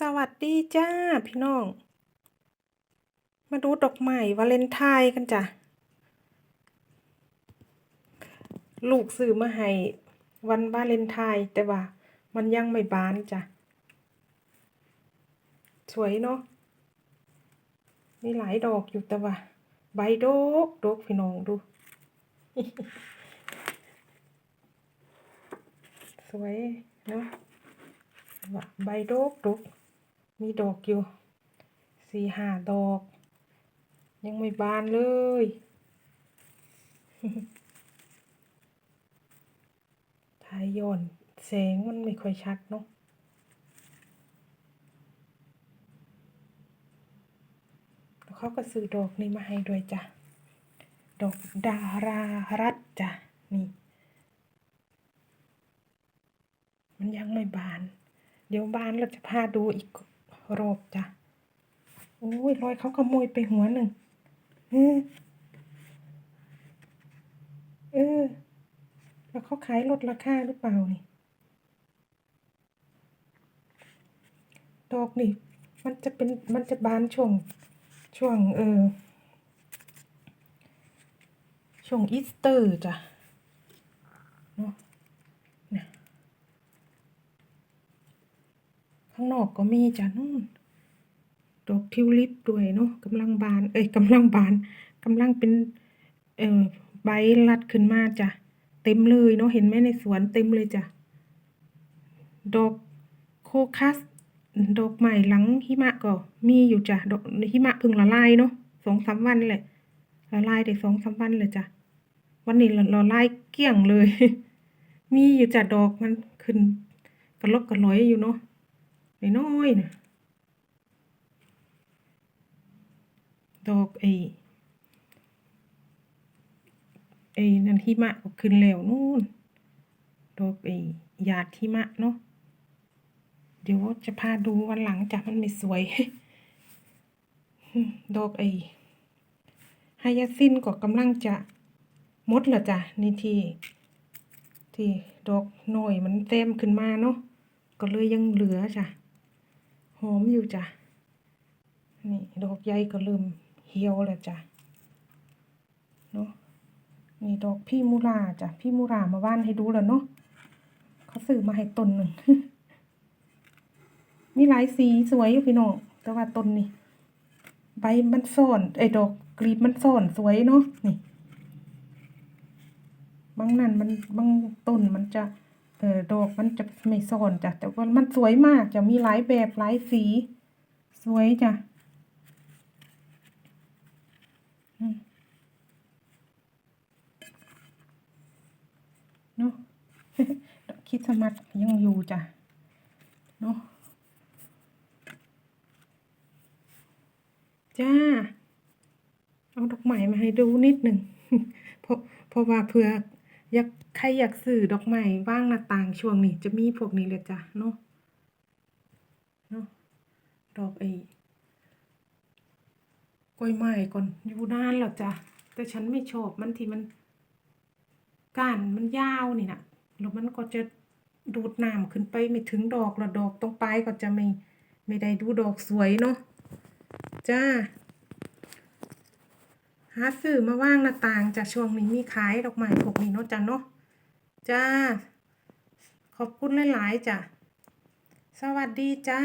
สวัสดีจ้าพี่น้อง มาดูดอกไม้วาเลนไทน์กันจ้ะ ลูกซื้อมาให้วันวาเลนไทน์แต่ว่า มันยังไม่บานจ้ะ สวยเนาะมีหลายดอกอยู่แต่ว่า ใบดกดกพี่น้องดู สวยเนาะว่าใบดกดก มีดอกอยู่สี่ห้าดอก ยังไม่บานเลย ถ่ายย้อนแสงมันไม่ค่อยชัดเนาะแล้วเขาก็ซื้อดอกนี้มาให้ด้วยจ้ะ ดอกดารารัตจ้ะ นี่ มันยังไม่บาน เดี๋ยวบานเราจะพาดูอีก รอบจ้ะ โอ้ยรอยเขาขโมยไปหัวหนึ่งเออเออ แล้วเขาขายลดราคาหรือเปล่านี่ ดอกนี่ มันจะเป็น มันจะบานช่วง ช่วง เออ ช่วงอีสเตอร์จ้ะ เนาะเนี่ย ข้างนอกก็มีจ้ะนู่น ดอกทิวลิปด้วยเนาะกำลังบาน เอ้ยกำลังบานกำลังเป็น เอ่อใบรัดขึ้นมาจ้ะเต็มเลยเนาะเห็นไหมในสวนเต็มเลยจ้ะดอกโคคัส ดอกใหม่หลังหิมะก็มีอยู่จ้ะดอกหิมะเพิ่งละลายเนาะสองสามวันแหละละลายได้สองสามวันเลยจ้ะวันนี้ละละลายเกลี้ยงเลย มีอยู่จ้ะดอกมันขึ้นกระลอกกระลอยอยู่เนาะ น้อยนะดอกไอ้ไอ้นันหิมะก็ขึ้นแล้วนู่นดอกไอ้หยาดหิมะเนาะเดี๋ยวจะพาดูวันหลังจ้ะมันไม่สวยดอกไอ้ไฮยาซินก็กำลังจะมดล้วจ้ะนี่ที่ที่ดอกหน่อยมันแซมขึ้นมาเนาะก็เลยยังเหลือจ้ะ อมอยู่จ้ะ นี่ดอกใหญ่ก็เริ่มเหี่ยวแล้วจ้ะ เนาะนี่ดอกพี่มูราจ้ะ พี่มูรามาว่านให้ดูแล้วเนาะเขาซื้อมาให้ต้นหนึ่ง มีหลายสีสวยอยู่พี่น้อง แต่ว่าต้นนี่ใบมันซ่อนไอ้ดอกกลีบมันซ่อนสวยเนาะ นี่ บางนั่นมันบางต้นมันจะ เออดอกมันจะไม่ซ่อนจ้ะแต่ว่ามันสวยมากจะมีหลายแบบหลายสี สวยจ้ะเนาะดอกคิดสมัสยังอยู่จ้ะเนาะจ้า เอาดอกไม้มาให้ดูนิดหนึ่งเพราะเพราะว่าเผื่อ อยากใครอยากซื้อดอกไม้ว่างหน้าต่างช่วงนี้จะมีพวกนี้เลยจ้ะเนาะเนาะดอกไอ้กล้วยไม้ก่อนอยู่นานแล้วจ้ะแต่ฉันไม่ชอบมันที่มันก้านมันยาวนี่นะแล้วมันก็จะดูดน้ำขึ้นไปไม่ถึงดอกล้วดอกตรงปลายก็จะไม่ไม่ได้ดูดอกสวยเนาะจ้า หาสื่อมาว่างหน้าต่างจ้ะช่วงนี้มีขายดอกไม้พวกนี้เนาะจ้ะเนาะจ้า ขอบคุณหลาย ๆ จ้ะ สวัสดีจ้า